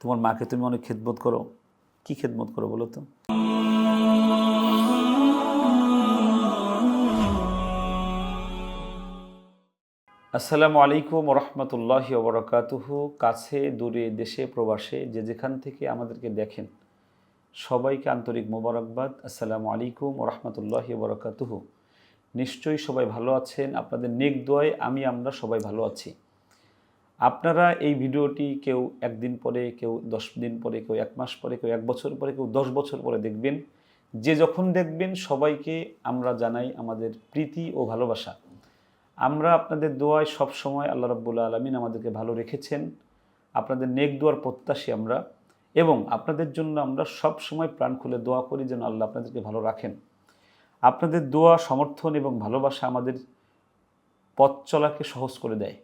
তোমার মাকে তুমি অনেক খেদমত করো। কি খেদমত করো বলো তো? আসসালামু আলাইকুম রহমতুল্লাহ বরকাতুহু। কাছে, দূরে, দেশে, প্রবাসে যে যেখান থেকে আমাদেরকে দেখেন, সবাইকে আন্তরিক মোবারকবাদ। আসসালামু আলাইকুম রহমতুল্লাহ বরকাতুহু। নিশ্চয়ই সবাই ভালো আছেন। আপনাদের নেক দোয়ায় আমি আমরা সবাই ভালো আছি। আপনারা এই ভিডিওটি কেউ একদিন পরে, কেউ দশ দিন পরে, কেউ এক মাস পরে, কেউ এক বছর পরে, কেউ দশ বছর পরে দেখবেন। যে যখন দেখবেন, সবাইকে আমরা জানাই আমাদের প্রীতি ও ভালোবাসা। আমরা আপনাদের দোয়ায় সব সময় আল্লাহ রাব্বুল আলমিন আমাদেরকে ভালো রেখেছেন। আপনাদের নেক দোয়ার প্রত্যাশী আমরা। এবং আপনাদের জন্য আমরা সব সময় প্রাণ খুলে দোয়া করি যেন আল্লাহ আপনাদেরকে ভালো রাখেন। আপনাদের দোয়া, সমর্থন এবং ভালোবাসা আমাদের পথ চলাকে সহজ করে দেয়।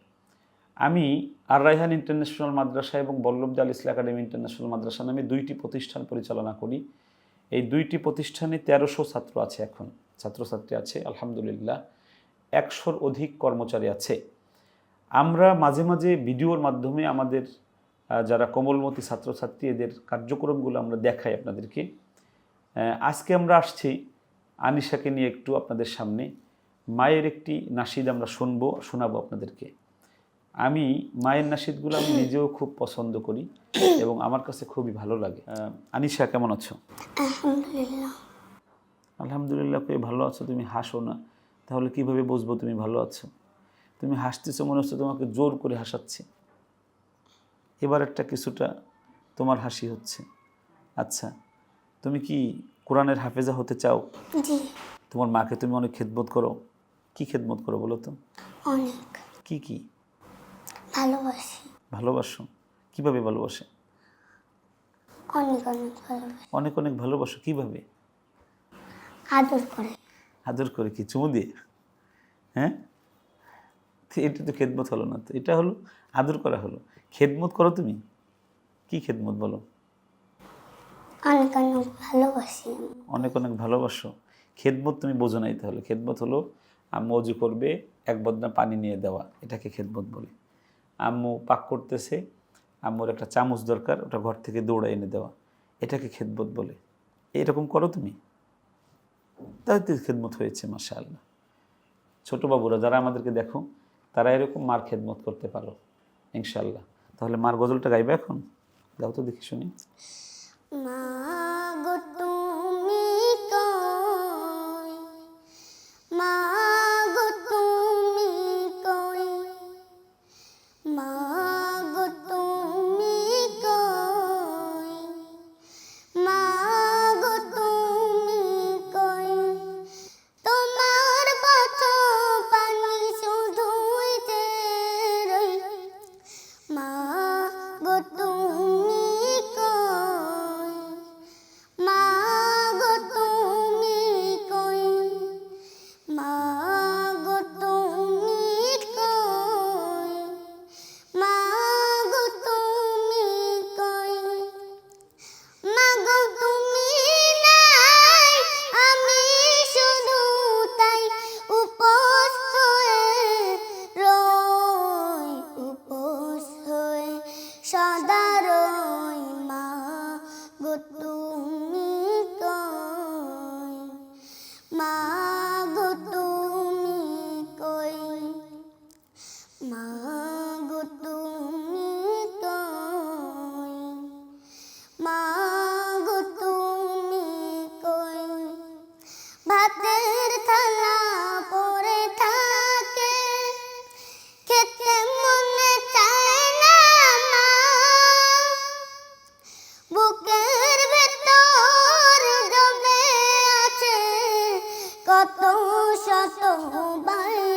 আমি আর রাইহান ইন্টারন্যাশনাল মাদ্রাসা এবং বল্লভদা আল ইসলা একাডেমি ইন্টারন্যাশনাল মাদ্রাসা নামে দুইটি প্রতিষ্ঠান পরিচালনা করি। এই দুইটি প্রতিষ্ঠানে তেরোশো ছাত্র আছে এখন। ছাত্রছাত্রী আছে, আলহামদুলিল্লাহ। একশোর অধিক কর্মচারী আছে। আমরা মাঝে মাঝে ভিডিওর মাধ্যমে আমাদের যারা কোমলমতি ছাত্রছাত্রী, এদের কার্যক্রমগুলো আমরা দেখাই আপনাদেরকে। আজকে আমরা আসছি আনিশাকে নিয়ে একটু আপনাদের সামনে। মায়ের একটি নাসিদ আমরা শুনব, শোনাবো আপনাদেরকে। আমি মায়ের নাসিদগুলো আমি নিজেও খুব পছন্দ করি এবং আমার কাছে খুবই ভালো লাগে। আনিশা কেমন আছো? আলহামদুলিল্লাহ। আলহামদুলিল্লাহ কে ভালো আছো? তুমি হাসো না। তাহলে কীভাবে বুঝব তুমি ভালো আছো? তুমি হাসতেছো মনে হচ্ছে তোমাকে জোর করে হাসাচ্ছি। এবার একটা কিছুটা তোমার হাসি হচ্ছে। আচ্ছা তুমি কি কোরআনের হাফেজা হতে চাও? তোমার মাকে তুমি অনেক খেদমত করো। কি খেদমত করো বলো তো? অনেক। কি কি? ভালোবাসি। ভালোবাসো? কীভাবে ভালোবাসে? অনেক অনেক ভালোবাসি। অনেক অনেক ভালোবাসো কীভাবে? আদর করে। আদর করে কি? চুমু দিয়ে? হ্যাঁ? এটা তো খেদমত হলো না। তো এটা হলো আদর করা হলো। খেদমত করো তুমি? কি খেদমত বলো? অনেক অনেক ভালোবাসি অনেক অনেক ভালোবাসো। খেদমত তুমি বোঝো নাই তাহলে। খেদমত হলো অজু করবে এক বদনা পানি নিয়ে দেওয়া। এটাকে খেদমত বলে। আম্মু পাক করতেছে, আম্মুর একটা চামচ দরকার, ওটা ঘর থেকে দৌড়ে এনে দেওয়া। এটাকে খেদমত বলে। এরকম করো তুমি। তাই তো খেদমত হয়েছে মাসা আল্লাহ ছোটো বাবুরা, যারা আমাদেরকে দেখো, তারা এরকম মার খেদমত করতে পারো ইনশাল্লাহ তাহলে মার গজলটা গাইবে এখন? গাও তো দেখি শুনি। মা da শতবার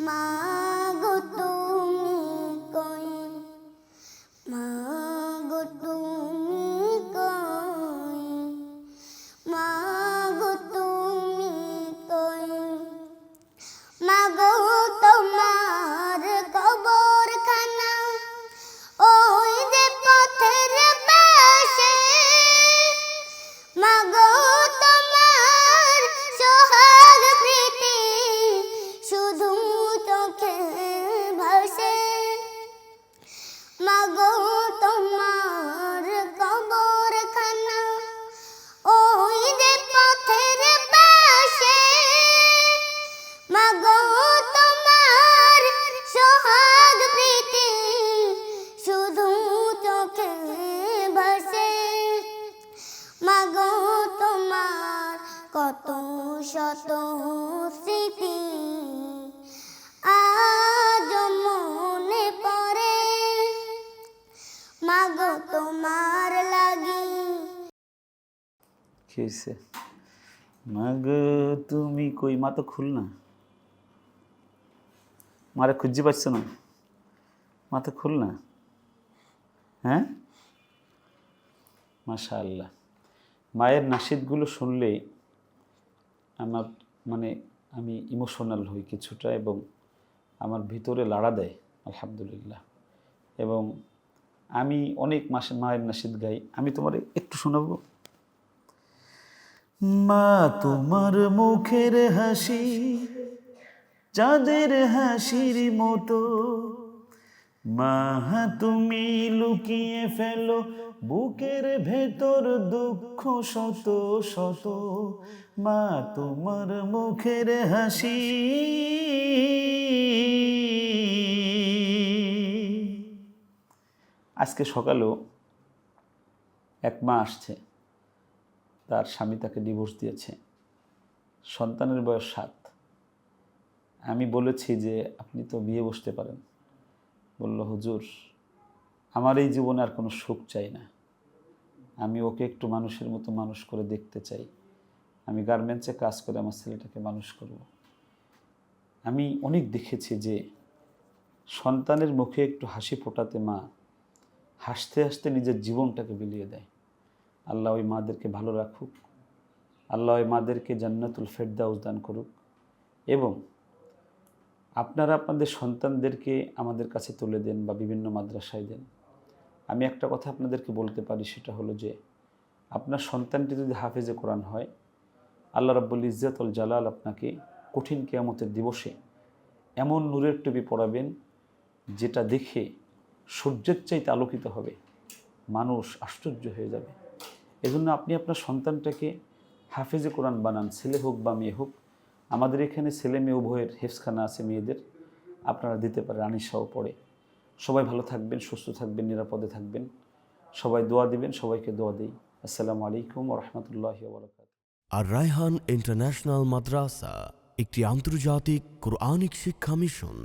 妈 কত শত স্মৃতি। আজ মনে পড়ে। মাগো তোমার লাগি। কি হয়েছে মাগ, তুমি কই? মা তো খুল না মারে খুঁজে পাচ্ছ না? মা তো খুল না হ্যাঁ? মাশা আল্লাহ মায়ের নাসিদগুলো শুনলে আমার মানে আমি ইমোশনাল হই কিছুটা এবং আমার ভিতরে লাড়া দেয়, আলহামদুলিল্লাহ। এবং আমি অনেক মাসে মায়ের নাসিদ গাই। আমি তোমার একটু শোনাবো? মা তোমার মুখের হাসি, চাঁদের হাসির মতো। মা তুমি লুকিয়ে ফেলো, বুকের ভেতর দুঃখ শত শত। মা, তোমার মুখের হাসি। আজকে সকালেও এক মা আসছে, তার স্বামী তাকে ডিভোর্স দিয়েছে। সন্তানের বয়স সাত। আমি বলেছি যে আপনি তো বিয়ে বসতে পারেন। বলল, হুজুর, আমার এই জীবনে আর কোনো সুখ চাই না। আমি ওকে একটু মানুষের মতো মানুষ করে দেখতে চাই। আমি গার্মেন্টসে কাজ করে আমার ছেলেটাকে মানুষ করব। আমি অনেক দেখেছি যে সন্তানের মুখে একটু হাসি ফোটাতে মা হাসতে হাসতে নিজের জীবনটাকে বিলিয়ে দেয়। আল্লাহ ওই মাদেরকে ভালো রাখুক। আল্লাহ ওই মাদেরকে জান্নাতুল ফেরদাউস দান করুক। এবং আপনারা আপনাদের সন্তানদেরকে আমাদের কাছে তুলে দেন বা বিভিন্ন মাদ্রাসায় দেন। আমি একটা কথা আপনাদেরকে বলতে পারি, সেটা হলো যে আপনার সন্তানটি যদি হাফেজে কোরআন হয়, আল্লাহ রাব্বুল ইজ্জাতুল জালাল আপনাকে কঠিন কেয়ামতের দিবসে এমন নূরের টুপি পরাবেন, যেটা দেখে সূর্যের চাইতে আলোকিত হবে, মানুষ আশ্চর্য হয়ে যাবে। এজন্য আপনি আপনার সন্তানটাকে হাফেজে কোরআন বানান, ছেলে হোক বা মেয়ে হোক আমাদের এখানে ছেলে মেয়ে, উভয়ের হেফসখানা আছে মেয়েদের। আপনারা দিতে পারেন আনিসাও পড়ে। সবাই ভালো থাকবেন, সুস্থ থাকবেন, নিরাপদে থাকবেন। সবাই দোয়া দিবেন, সবাইকে দোয়া দিই। আসসালামু আলাইকুম রহমতুল্লাহ আর রায়হান ইন্টারন্যাশনাল মাদ্রাসা, একটি আন্তর্জাতিক কোরআনিক শিক্ষা মিশন।